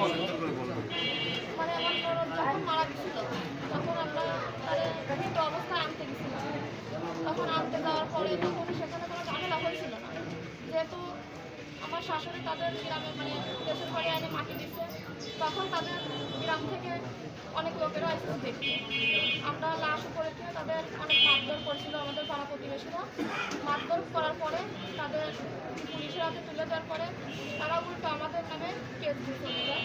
মানে আমার যখন মারা গেছিল, তখন আমরা তারে মৃত আনতে গেছিলাম। তখন আনতে যাওয়ার পরে তখন সেখানে কোনো ঝামেলা হয়েছিল না। যেহেতু আমার শাশুড়ি তাদের গ্রামে মানে দেশের বাড়ি আনে মাটি দিচ্ছে তখন তাদের গ্রাম থেকে অনেক লোকেরা এসে দেখতে আমরা লাশ উপরে থেকে তাদের অনেক মারধর করছিল আমাদের পাড়া প্রতিবেশীরা মারধর করার পরে তাদের পুলিশের হাতে তুলে দেওয়ার পরে তারা উল্টো আমাদের নামে কেস দিয়ে চলে যায়।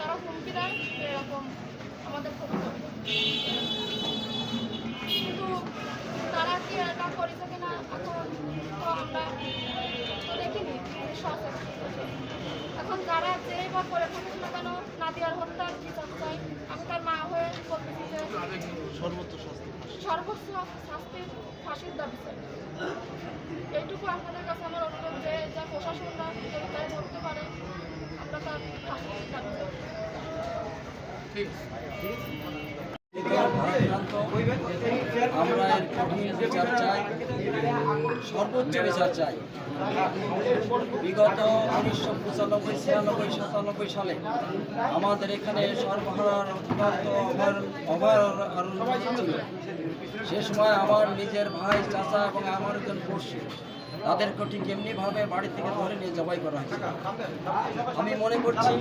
তারা হুমকি দেয় যে এরকম আমাদের কিন্তু তারা কি এটা করেছে কিনা এখন তো আমরা তো দেখিনি। এখন যারা যেই বা করে থাকুক না কেন, নাদিয়ার হত্যার বিচার চাই। আমি তার মা হয়ে বলতেছি যে সর্বোচ্চ শাস্তি? সর্বোচ্চ শাস্তির ফাঁসির দাবি চাই এইটুকু আপনাদের কাছে আমার অনুরোধ যে, যা প্রশাসনরা যদি তাই ধরতে পারে, আমরা তার ফাঁসির দাবি চাই আমরা এর বিচার চাই, সর্বোচ্চ বিচার চাই। বিগত উনিশশো পঁচানব্বই, ছিয়ানব্বই, সাতানব্বই সালে আমাদের এখানে অভার ছিল সে সময় আমার নিজের ভাই, চাচা এবং আমার একজন পড়শি তাদেরকে ঠিক এমনিভাবে বাড়ি থেকে ধরে নিয়ে জবাই করা হয়েছে। আমি মনে করছি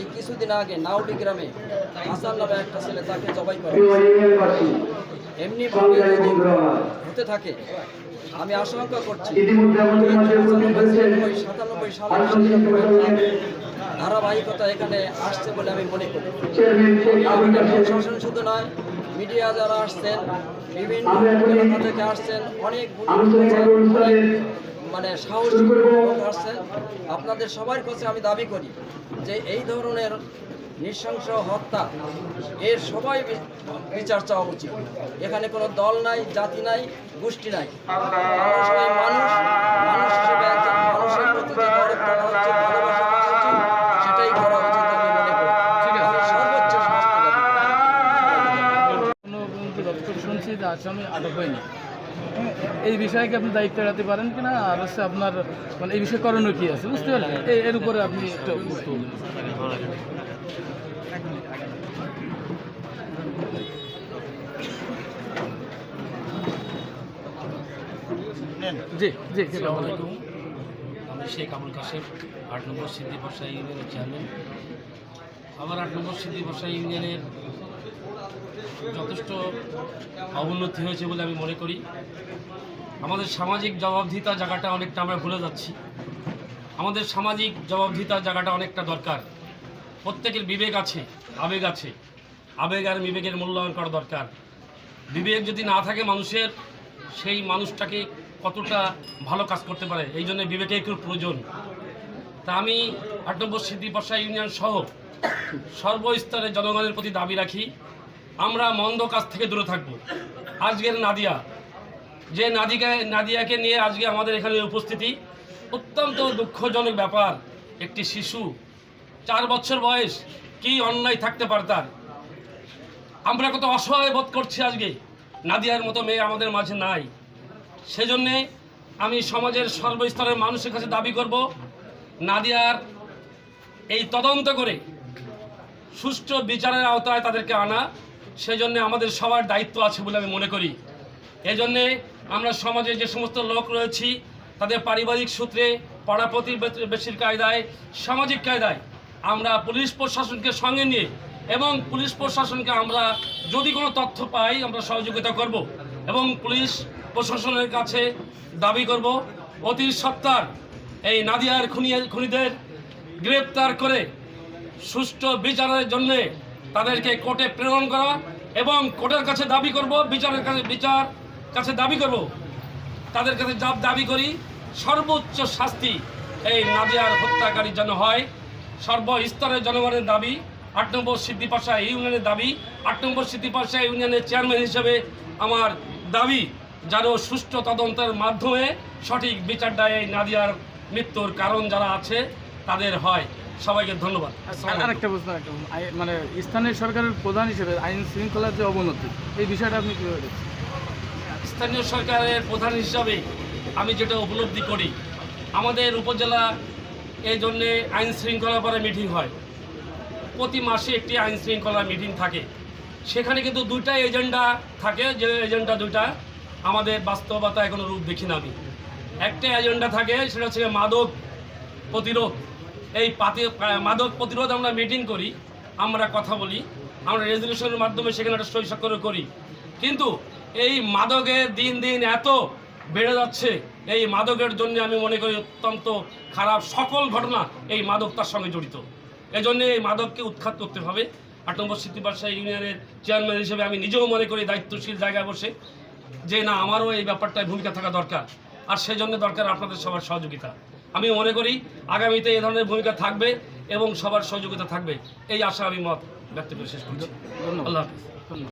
এই কিছুদিন আগে নাউডি গ্রামে হাসান নামে একটা ছেলে তাকে জবাই করা হয়েছে। এমনি ভাবে যদি হতে থাকে আমি আশঙ্কা করছি সাতানব্বই সালে ধারাবাহিকতা এখানে আসছে বলে আমি মনে করি। প্রশাসন শুধু নয় মিডিয়া যারা আসছেন বিভিন্ন এলাকা থেকে আসছেন অনেক মানে সাহসী লোক আসছেন। আপনাদের সবার কাছে আমি দাবি করি যে এই ধরনের নৃশংস হত্যা এর সবাই বিচার চাওয়া উচিত। এখানে কোনো দল নাই জাতি নাই গোষ্ঠী নাই। মানুষ আসামি আটক হয়নি। হ্যাঁ, এই বিষয়ে কি আপনি দায়িত্ব এড়াতে পারেন কিনা? আর হচ্ছে আপনার মানে এই বিষয়ে করণীয় কি আছে? বুঝতে পারলেন? এর উপরে আপনি একটু জি জি আলাইকুম। আমি শেখ আবুল কাশেম আট নম্বর সিদ্ধি বর্ষা ইউনিয়নের চেয়ারম্যান আমার আট নম্বর সিদ্ধি বর্ষা ইউনিয়নের যথেষ্ট অবনতি হয়েছে বলে আমি মনে করি। আমাদের সামাজিক জবাবদিহিতা জায়গাটা অনেকটা আমরা ভুলে যাচ্ছি। আমাদের সামাজিক জবাবদিহিতার জায়গাটা অনেকটা দরকার। প্রত্যেকের বিবেক আছে, আবেগ আছে। আবেগ আর বিবেকের মূল্যায়ন করা দরকার। বিবেক যদি না থাকে মানুষের, সেই মানুষটাকে কতটা ভালো কাজ করতে পারে? এই জন্য বিবেকের খুব প্রয়োজন। তা আমি আট নম্বর সিদ্ধিপাশা ইউনিয়ন সহ সর্বস্তরে জনগণের প্রতি দাবি রাখি। আমরা মন্দ কাজ থেকে দূরে থাকব। আজকের নাদিয়া। যে নাদিকা, নাদিয়াকে নিয়ে আজকে আমাদের এখানে উপস্থিতি অত্যন্ত দুঃখজনক ব্যাপার। একটি শিশু, চার বছর বয়স, কি অন্যায় থাকতে পারতার আমরা কত অসহায় বোধ করছি আজকে। নাদিয়ার মতো মেয়ে আমাদের মাঝে নাই। সেজন্যে আমি সমাজের সর্বস্তরের মানুষের কাছে দাবি করব, নাদিয়ার এই তদন্ত করে সুষ্ঠু বিচারের আওতায় তাদেরকে আনা। সেজন্য আমাদের সবার দায়িত্ব আছে বলে আমি মনে করি। এজন্যে আমরা সমাজে যে সমস্ত লোক রয়েছি, তাদের পারিবারিক সূত্রে, পাড়া প্রতিবেশীর কায়দায়, সামাজিক কায়দায় আমরা পুলিশ প্রশাসনকে সঙ্গে নিয়ে এবং পুলিশ প্রশাসনকে আমরা যদি কোনো তথ্য পাই, আমরা সহযোগিতা করব এবং পুলিশ প্রশাসনের কাছে দাবি করব। অতি সত্তার এই নাদিয়ার খুনি খুনিদের গ্রেপ্তার করে সুষ্ঠু বিচারের জন্য তাদেরকে কোর্টে প্রেরণ করা এবং কোর্টের কাছে দাবি করব, বিচারের কাছে, বিচার কাছে দাবি করব, তাদের কাছে যা দাবি করি, সর্বোচ্চ শাস্তি এই নাদিয়ার হত্যাকারী যেন হয়। সর্বস্তরের জনগণের দাবি, আট নম্বর সিদ্ধিপাশা ইউনিয়নের দাবি, আট নম্বর সিদ্ধিপাশা ইউনিয়নের চেয়ারম্যান হিসেবে আমার দাবি, যেন সুষ্ঠু তদন্তের মাধ্যমে সঠিক বিচারটা এই নাদিয়ার মৃত্যুর কারণ যারা আছে, তাদের হয়। সবাইকে ধন্যবাদ। আর আরেকটা প্রশ্ন মানে স্থানীয় সরকারের প্রধান হিসেবে আইন শৃঙ্খলার যে অবনতি এই বিষয়টা আপনি কীভাবে দেখছেন? স্থানীয় সরকারের প্রধান হিসাবে আমি যেটা উপলব্ধি করি আমাদের উপজেলা এই জন্যে আইন শৃঙ্খলা পরে মিটিং হয়। প্রতি মাসে একটি আইন শৃঙ্খলা মিটিং থাকে। সেখানে কিন্তু দুইটা এজেন্ডা থাকে যে এজেন্ডা দুইটা আমাদের বাস্তবতা এখনও রূপ দেখি না আমি। একটা এজেন্ডা থাকে সেটা হচ্ছে মাদক প্রতিরোধ। এই পাতি মাদক প্রতিরোধ আমরা মিটিং করি, আমরা কথা বলি, আমরা রেজলিউশনের মাধ্যমে সেখানে একটা সই করি। কিন্তু এই মাদকের দিন দিন এত বেড়ে যাচ্ছে, এই মাদকের জন্য আমি মনে করি অত্যন্ত খারাপ সকল ঘটনা এই মাদক তার সঙ্গে জড়িত। এই জন্য এই মাদককে উৎখাত করতে হবে। আট নম্বর স্মৃতিবাসা ইউনিয়নের চেয়ারম্যান হিসেবে আমি নিজেও মনে করি দায়িত্বশীল জায়গায় বসে যে না, আমারও এই ব্যাপারটায় ভূমিকা থাকা দরকার। আর সেই জন্য দরকার আপনাদের সবার সহযোগিতা। আমি মনে করি আগামীতে এ ধরনের ভূমিকা থাকবে এবং সবার সহযোগিতা থাকবে। এই আশা আমি মত ব্যক্ত করে শেষ করছি। ধন্যবাদ। আল্লাহ হাফিজ।